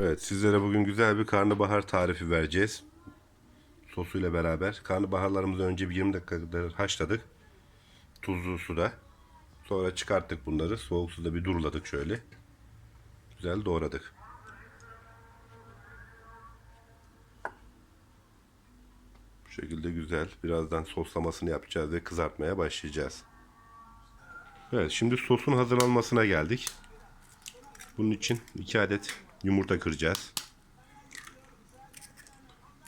Evet sizlere bugün güzel bir karnabahar tarifi vereceğiz. Sosuyla beraber. Karnabaharlarımızı önce bir 20 dakika haşladık. Tuzlu suda. Sonra çıkarttık bunları. Soğuk suda bir duruladık şöyle. Güzel doğradık. Bu şekilde güzel. Birazdan soslamasını yapacağız ve kızartmaya başlayacağız. Evet şimdi sosun hazırlanmasına geldik. Bunun için 2 adet yumurta kıracağız.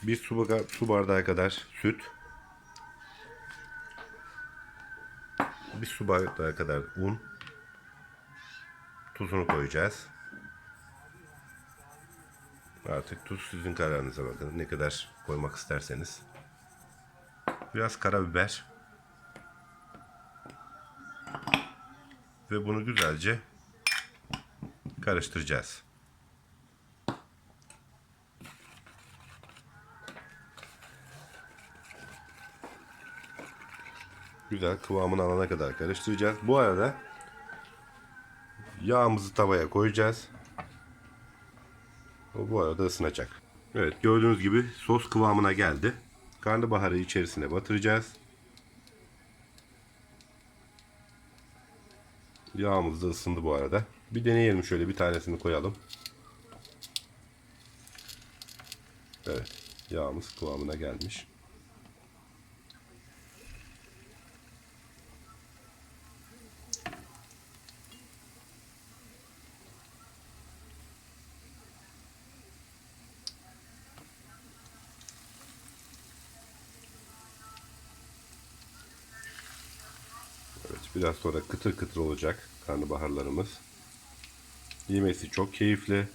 Bir su, su bardağı kadar süt. Bir su bardağı kadar un. Tuzunu koyacağız. Artık tuz sizin kararınıza bakın. Ne kadar koymak isterseniz. Biraz karabiber. Ve bunu güzelce karıştıracağız. Güzel kıvamını alana kadar karıştıracağız. Bu arada yağımızı tavaya koyacağız. O bu arada ısınacak. Evet gördüğünüz gibi sos kıvamına geldi. Karnabaharı içerisine batıracağız. Yağımız da ısındı bu arada. Bir deneyelim şöyle bir tanesini koyalım. Evet. Yağımız kıvamına gelmiş. Evet, biraz sonra kıtır kıtır olacak karnabaharlarımız. Yemesi çok keyifli.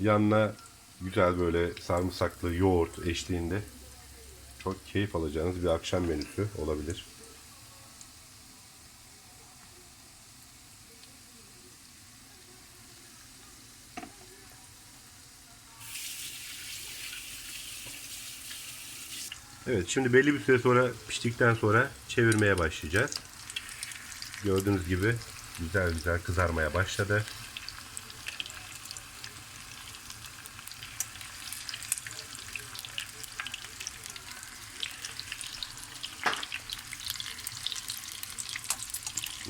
Yanına güzel böyle sarımsaklı yoğurt eşliğinde çok keyif alacağınız bir akşam menüsü olabilir. Evet şimdi belli bir süre sonra piştikten sonra çevirmeye başlayacağız. Gördüğünüz gibi güzel güzel kızarmaya başladı.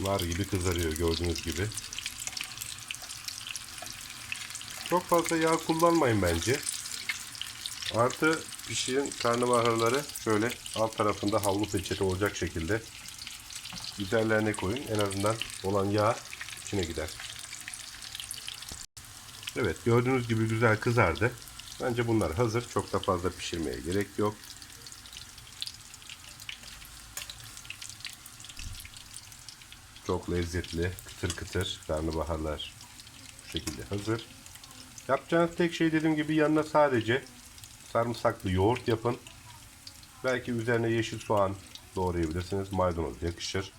Nar gibi kızarıyor gördüğünüz gibi. Çok fazla yağ kullanmayın bence. Artı pişirin karnabaharları şöyle alt tarafında havlu peçete olacak şekilde üzerlerine koyun. En azından olan yağ içine gider. Evet gördüğünüz gibi güzel kızardı. Bence bunlar hazır. Çok da fazla pişirmeye gerek yok. Çok lezzetli, kıtır kıtır karnabaharlar bu şekilde hazır. Yapacağınız tek şey dediğim gibi yanına sadece sarımsaklı yoğurt yapın. Belki üzerine yeşil soğan doğrayabilirsiniz. Maydanoz yakışır.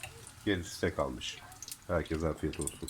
Gerisi size kalmış. Herkese afiyet olsun.